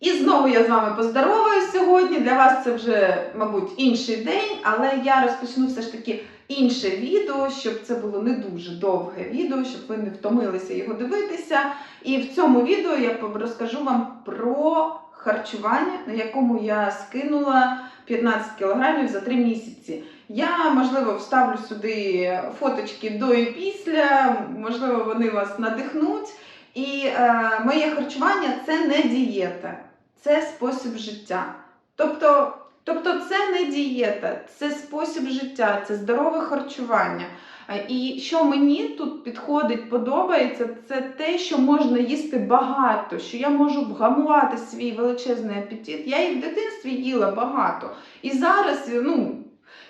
І знову я з вами поздороваюсь сьогодні. Для вас це вже, мабуть, інший день, але я розпочну все ж таки інше відео, щоб це було не дуже довге відео, щоб ви не втомилися його дивитися. І в цьому відео я розкажу вам про харчування, на якому я скинула 15 кілограмів за 3 місяці. Я, можливо, вставлю сюди фоточки до і після, можливо, вони вас надихнуть. І е, моє харчування це не дієта, це спосіб життя. Тобто, тобто це не дієта, це спосіб життя, це здорове харчування. Е, І що мені тут підходить, подобається, це те, що можна їсти багато, що я можу вгамувати свій величезний апетит. Я і в дитинстві їла багато. І зараз, ну.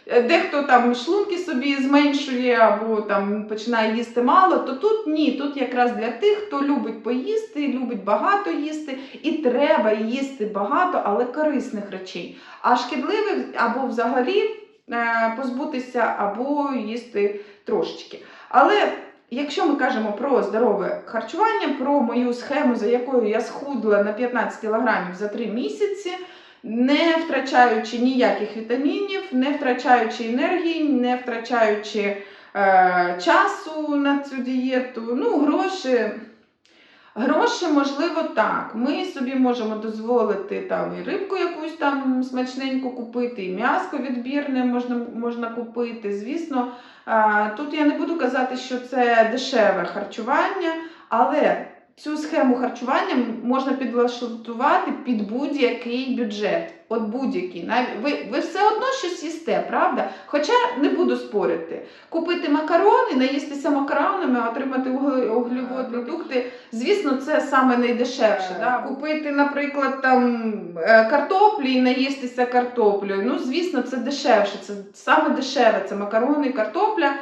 Е, Дехто там шлунки собі зменшує або там починає їсти мало, то тут ні, тут якраз для тих, хто любить поїсти, любить багато їсти, і треба їсти багато, але корисних речей. А шкідливих або взагалі е, позбутися, або їсти трошечки. Але якщо ми кажемо про здорове харчування, про мою схему, за якою я схудла на 15 кілограмів за 3 місяці, не втрачаючи ніяких вітамінів, не втрачаючи енергії, не втрачаючи е, часу на цю дієту. Ну, гроші. Гроші, можливо, так. Ми собі можемо дозволити там і рибку якусь там смачненьку купити, і м'яско відбірне можна, можна купити. Звісно, е, тут я не буду казати, що це дешеве харчування, але цю схему харчування можна підлаштувати під будь-який бюджет. От будь-який. Ви, ви все одно щось їсте, правда? Хоча не буду спорити. Купити макарони, наїстися макаронами, отримати угле- углеводні продукти. Звісно, це саме найдешевше. Да? Купити, наприклад, там е, картоплі і наїстися картоплею. Ну, звісно, це дешевше. Це саме дешеве, це макарони і картопля.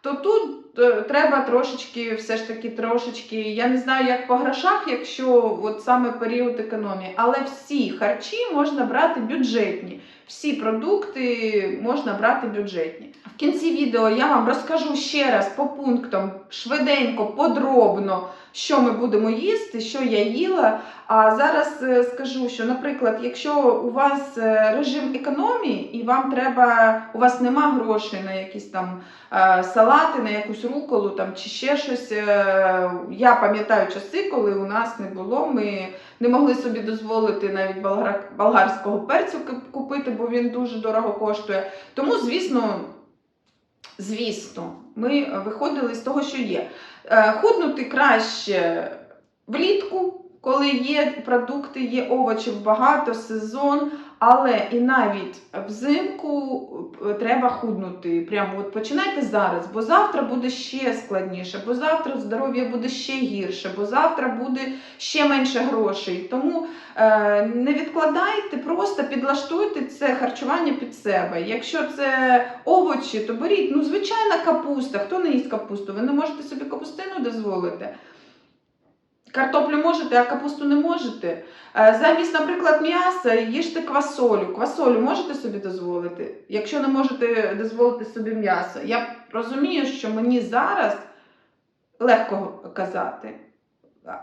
То тут треба трошечки, все ж таки, трошечки. Я не знаю, як по грошах, якщо от саме період економії, але всі харчі можна брати бюджетні. Всі продукти можна брати бюджетні. В кінці відео я вам розкажу ще раз по пунктам швиденько, подробно, що ми будемо їсти, що я їла. А зараз е, скажу, що, наприклад, якщо у вас е, режим економії і вам треба, у вас нема грошей на якісь там е, салати, на якусь руколу там чи ще щось. Я пам'ятаю часи, коли у нас не було. Ми не могли собі дозволити навіть болгарського перцю купити, бо він дуже дорого коштує. Тому, звісно, звісно, ми виходили з того, що є. Е, Худнути краще влітку, коли є продукти, є овочів багато, сезон. Але і навіть взимку е, треба худнути. Прямо от починайте зараз, бо завтра буде ще складніше, бо завтра здоров'я буде ще гірше, бо завтра буде ще менше грошей. Тому е, не відкладайте, просто підлаштуйте це харчування під себе. Якщо це овочі, то беріть ну звичайна капуста. Хто не їсть капусту? Ви не можете собі капустину дозволити. Картоплю можете, а капусту не можете. Е, Замість, наприклад, м'яса їжте квасолю. Квасолю можете собі дозволити, якщо не можете дозволити собі м'ясо. Я розумію, що мені зараз легко казати.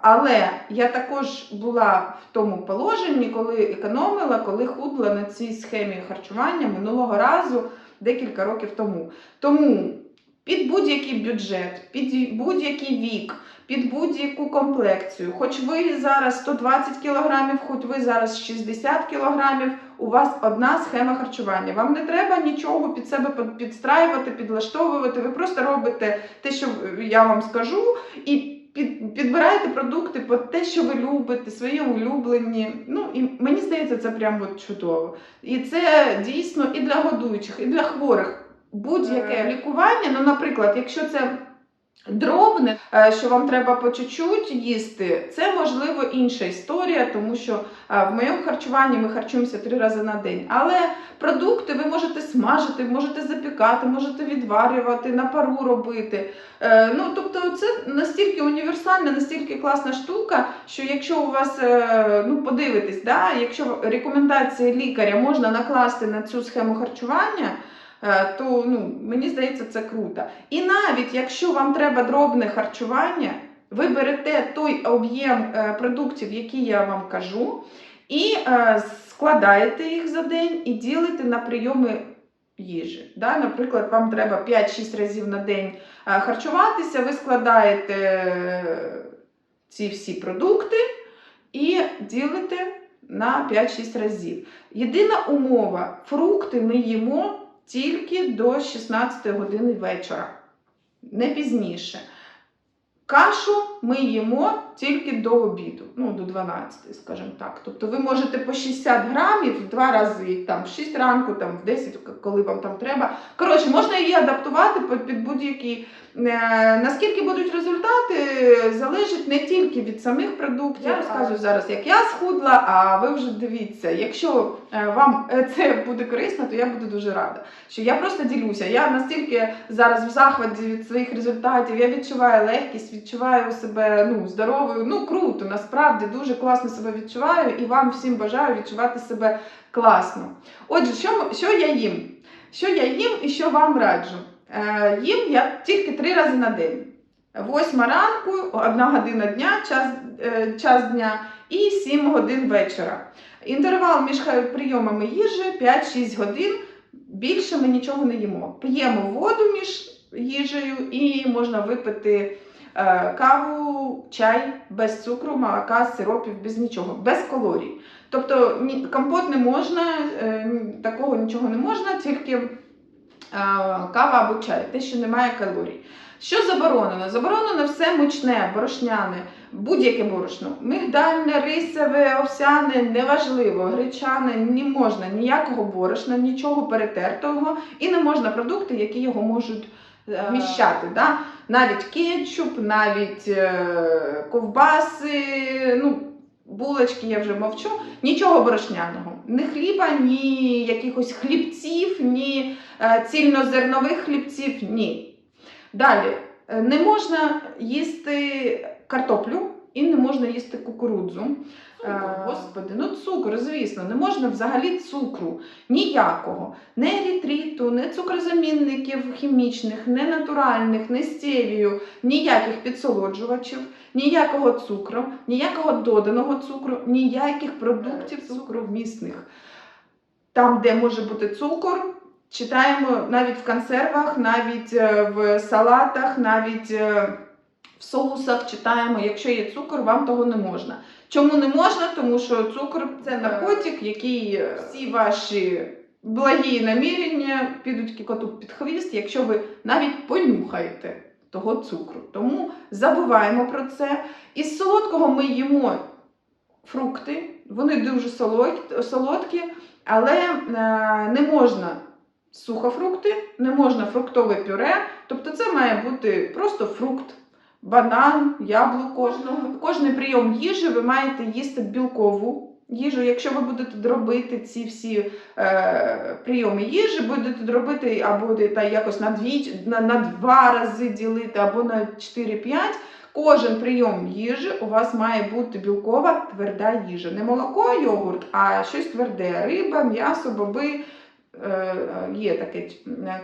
Але я також була в тому положенні, коли економила, коли худла на цій схемі харчування минулого разу декілька років тому. Тому під будь-який бюджет, під будь-який вік, під будь-яку комплекцію, хоч ви зараз 120 кілограмів, хоч ви зараз 60 кілограмів, у вас одна схема харчування. Вам не треба нічого під себе підстраювати, підлаштовувати. Ви просто робите те, що я вам скажу, і під, підбираєте продукти по те, що ви любите, свої улюблені. Ну і мені здається, це прям от чудово. І це дійсно і для годуючих, і для хворих. Будь-яке лікування, ну, наприклад, якщо це дробне, е, що вам треба по чуть-чуть їсти, це можливо інша історія, тому що е, в моєму харчуванні ми харчуємося три рази на день. Але продукти ви можете смажити, можете запікати, можете відварювати, на пару робити. Е, Ну, тобто, це настільки універсальна, настільки класна штука, що якщо у вас, е, ну подивитись, да, якщо рекомендації лікаря можна накласти на цю схему харчування. Е, То ну, мені здається, це круто. І навіть якщо вам треба дробне харчування, ви берете той об'єм е, продуктів, які я вам кажу, І е, складаєте їх за день і ділите на прийоми їжі. Да? Наприклад, вам треба 5-6 разів на день харчуватися, ви складаєте ці всі продукти і ділите на 5-6 разів. Єдина умова: фрукти ми їмо тільки до 16 години вечора, не пізніше. Кашу ми їмо тільки до обіду, ну до 12, скажімо так. Тобто ви можете по 60 грамів два рази, там в 6 ранку, там в 10, коли вам там треба. Коротше, можна її адаптувати під- будь-які. Е, Наскільки будуть результати, залежить не тільки від самих продуктів. Я розказую зараз, як я схудла, а ви вже дивіться. Якщо е, вам е, це буде корисно, то я буду дуже рада. Що я просто ділюся. Я настільки зараз в захваті від своїх результатів, я відчуваю легкість, відчуваю себе ну, здоровою. Ну круто, насправді дуже класно себе відчуваю і вам всім бажаю відчувати себе класно. Отже, що, що я їм? Що я їм і що вам раджу? Е, їм я тільки три рази на день. Восьма ранку, одна година дня, час, е, час дня і 7 годин вечора. Інтервал між прийомами їжі 5-6 годин. Більше ми нічого не їмо. П'ємо воду між їжею і можна випити е, каву, чай без цукру, молока, сиропів, без нічого, без калорій. Тобто компот не можна, е, такого нічого не можна, тільки е, кава або чай, те, що немає калорій. Що заборонено? Заборонено все мучне, борошняне, будь-яке борошно. Мигдальне, рисове, овсяне, неважливо, гречане, не можна ніякого борошна, нічого перетертого, і не можна продукти, які його можуть е, вміщати. Да? Навіть кетчуп, навіть е, ковбаси, ну, булочки я вже мовчу. Нічого борошняного. Ні хліба, ні якихось хлібців, ні е, цільнозернових хлібців, ні. Далі, е, не можна їсти картоплю і не можна їсти кукурудзу. Е, Господи, ну цукор, звісно, не можна взагалі цукру ніякого. Не ерітриту, не цукрозамінників хімічних, не натуральних, не стевію, ніяких підсолоджувачів, ніякого цукру, ніякого доданого цукру, ніяких продуктів цукровмісних. Там, де може бути цукор, читаємо навіть в консервах, навіть е, в салатах, навіть е, в соусах читаємо, якщо є цукор, вам того не можна. Чому не можна? Тому що цукор це наркотик, який е, всі ваші благі намірення підуть коту під хвіст, якщо ви навіть понюхаєте того цукру. Тому забуваємо про це. Із солодкого ми їмо фрукти, вони дуже солодкі, солодкі але е, не можна сухофрукти, не можна фруктове пюре. Тобто це має бути просто фрукт, банан, яблуко. Кожний прийом їжі ви маєте їсти білкову їжу. Якщо ви будете робити ці всі е, прийоми їжі, будете робити або та якось на, дві, на, на два рази ділити, або на 4-5. Кожен прийом їжі у вас має бути білкова тверда їжа. Не молоко, йогурт, а щось тверде. Риба, м'ясо, боби. Е, є таке.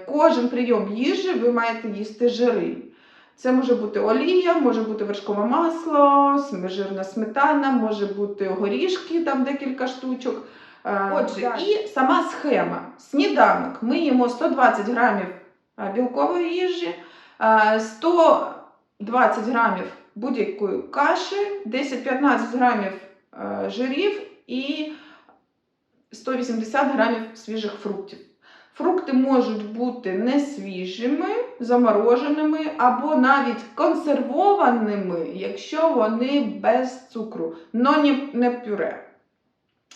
Кожен прийом їжі ви маєте їсти жири. Це може бути олія, може бути вершкове масло, жирна сметана, може бути горішки, там декілька штучок. Е, Отже, так. і сама схема. Сніданок. Ми їмо 120 грамів е, білкової їжі, е, 120 грамів будь-якої каші, 10-15 грамів е, жирів і 180 грамів свіжих фруктів. Фрукти можуть бути не свіжими, замороженими або навіть консервованими, якщо вони без цукру, но не, не пюре.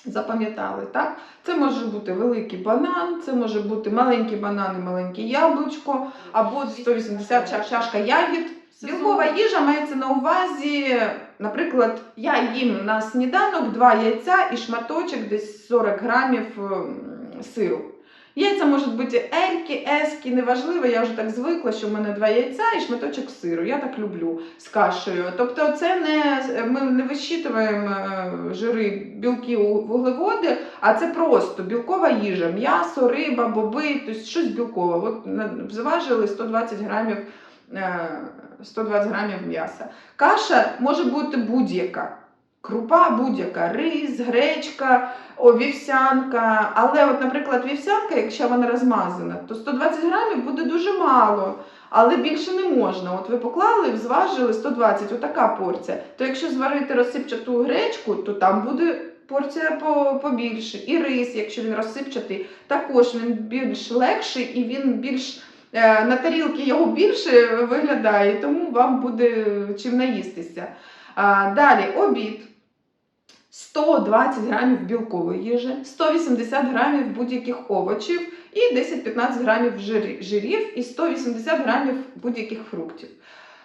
Запам'ятали, так? Це може бути великий банан, це може бути маленький банан і маленьке яблучко, або 180 чашка ягід. Білкова їжа мається на увазі, наприклад, я їм на сніданок два яйця і шматочок десь 40 грамів ем, сиру. Яйця можуть бути ельки, ески, неважливо, я вже так звикла, що в мене два яйця і шматочок сиру. Я так люблю з кашею. Тобто, це не ми не вищитуємо е, жири, білки, вуглеводи, а це просто білкова їжа, м'ясо, риба, боби, тобто щось білкове. От зважили 120 грамів. е, 120 грамів м'яса. Каша може бути будь-яка. Крупа будь-яка, рис, гречка, вівсянка. Але, от, наприклад, вівсянка, якщо вона розмазана, то 120 грамів буде дуже мало. Але більше не можна. От ви поклали, зважили 120, отака порція. То якщо зварити розсипчату гречку, то там буде порція побільше. І рис, якщо він розсипчатий, також він більш легший і він більш е, на тарілки його більше виглядає, тому вам буде чим наїстися. Далі обід. 120 грамів білкової їжі, 180 грамів будь-яких овочів і 10-15 грамів жирів і 180 грамів будь-яких фруктів.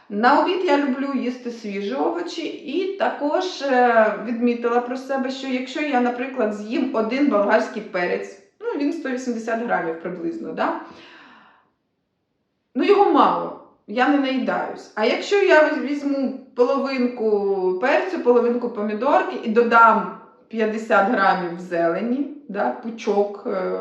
На обід я люблю їсти свіжі овочі, і також е, відмітила про себе, що якщо я, наприклад, з'їм один болгарський перець, ну він 180 грамів приблизно, да? ну його мало, я не наїдаюсь. А якщо я візьму половинку перцю, половинку помідорки і додам 50 грамів зелені, да, пучок е,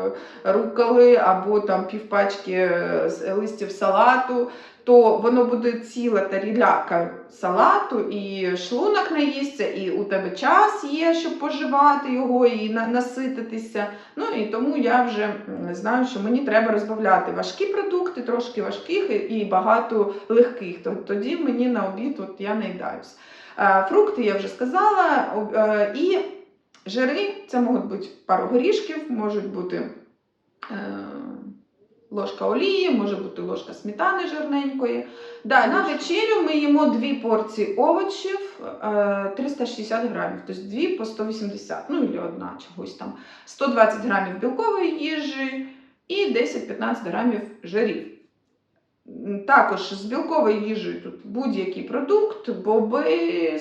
руколи або там півпачки е, листів салату, то воно буде ціла таріляка салату, і шлунок наїсться, і у тебе час є, щоб поживати його і насититися. Ну і тому я вже знаю, що мені треба розбавляти важкі продукти, трошки важких і- багато легких. Тоді мені на обід от я наїдаюсь. Е, Фрукти я вже сказала. е, І жири це можуть бути пару горішків, можуть бути. Е, Ложка олії, може бути ложка сметани жирненької. Да, на вечерю ми їмо дві порції овочів, е, 360 грамів, тобто дві по 180, ну і одна чогось там. 120 грамів білкової їжі і 10-15 грамів жирів. Також з білковою їжею тут будь-який продукт, боби,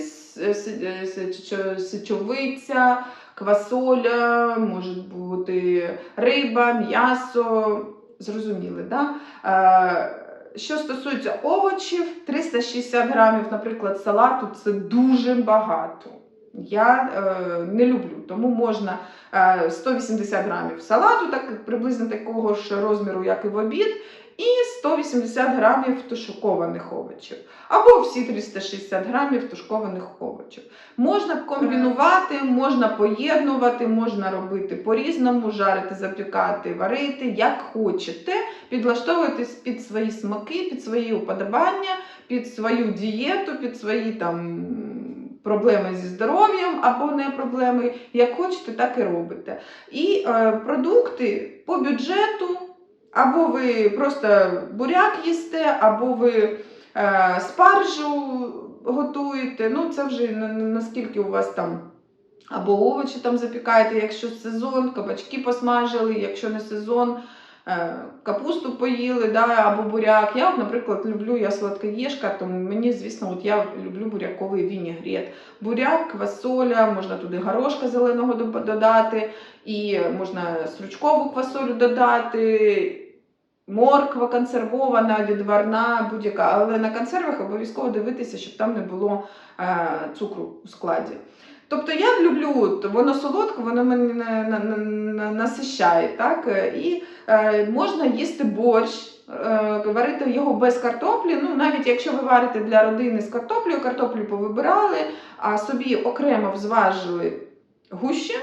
сечовиця, квасоля, може бути риба, м'ясо. Зрозуміли, да? Е, що стосується овочів, 360 грамів, наприклад, салату це дуже багато. Я е, не люблю, тому можна е, 180 грамів салату, так приблизно такого ж розміру, як і в обід, і 180 грамів тушкованих овочів. Або всі 360 грамів тушкованих овочів. Можна комбінувати, можна поєднувати, можна робити по-різному, жарити, запікати, варити, як хочете. Підлаштовуйтесь під свої смаки, під свої уподобання, під свою дієту, під свої там проблеми зі здоров'ям або не проблеми. Як хочете, так і робите. І е, продукти по бюджету, або ви просто буряк їсте, або ви е, спаржу готуєте. Ну, це вже на- на- наскільки у вас там. Або овочі там запікаєте, якщо сезон, кабачки посмажили, якщо не сезон, капусту поїли, да, або буряк. Я, наприклад, люблю я сладкоєшка, тому мені, звісно, от я люблю буряковий вінігрет. Буряк, квасоля, можна туди горошка зеленого додати, і можна стручкову квасолю додати. Морква консервована, відварна, будь-яка. Але на консервах обов'язково дивитися, щоб там не було е, цукру у складі. Тобто я люблю, воно солодке, воно мене на- на- на- на- насищає. Так? І е, можна їсти борщ, е, варити його без картоплі. Ну, навіть якщо ви варите для родини з картоплею, картоплю повибирали, а собі окремо взважили гуще.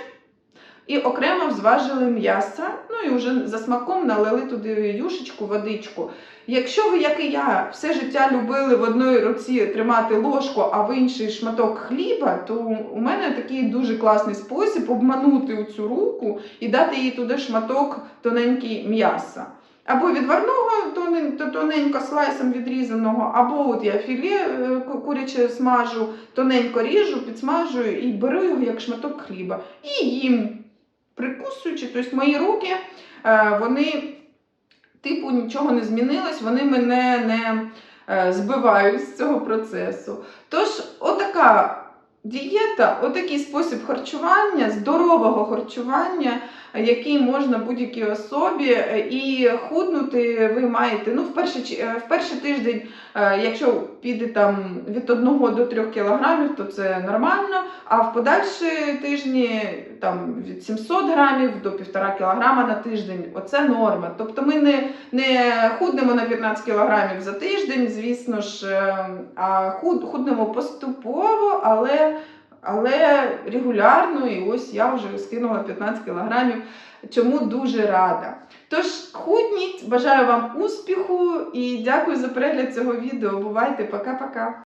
І окремо взважили м'ясо, ну і вже за смаком налили туди юшечку, водичку. Якщо ви, як і я, все життя любили в одній руці тримати ложку, а в інший шматок хліба, то у мене такий дуже класний спосіб обманути цю руку і дати їй туди шматок тоненький м'яса. Або відварного тонен- тоненько слайсом відрізаного, або от я філе е, куряче смажу, тоненько ріжу, підсмажую і беру його як шматок хліба. І їм прикусуючи, тобто мої руки, е, вони, типу, нічого не змінилось, вони мене не е, збивають з цього процесу. Тож, отака дієта, отакий спосіб харчування, здорового харчування, який можна будь-якій особі, е, і худнути ви маєте ну, в, перший, е, в перший тиждень, е, якщо піде там від 1 до 3 кілограмів, то це нормально. А в подальші тижні там від 700 грамів до 1,5 кілограма на тиждень оце норма. Тобто ми не, не худнемо на 15 кілограмів за тиждень, звісно ж, а худ, худнемо поступово, але але регулярно, і ось я вже скинула 15 кілограмів, чому дуже рада. Тож худніть, бажаю вам успіху і дякую за перегляд цього відео. Бувайте, пока-пока.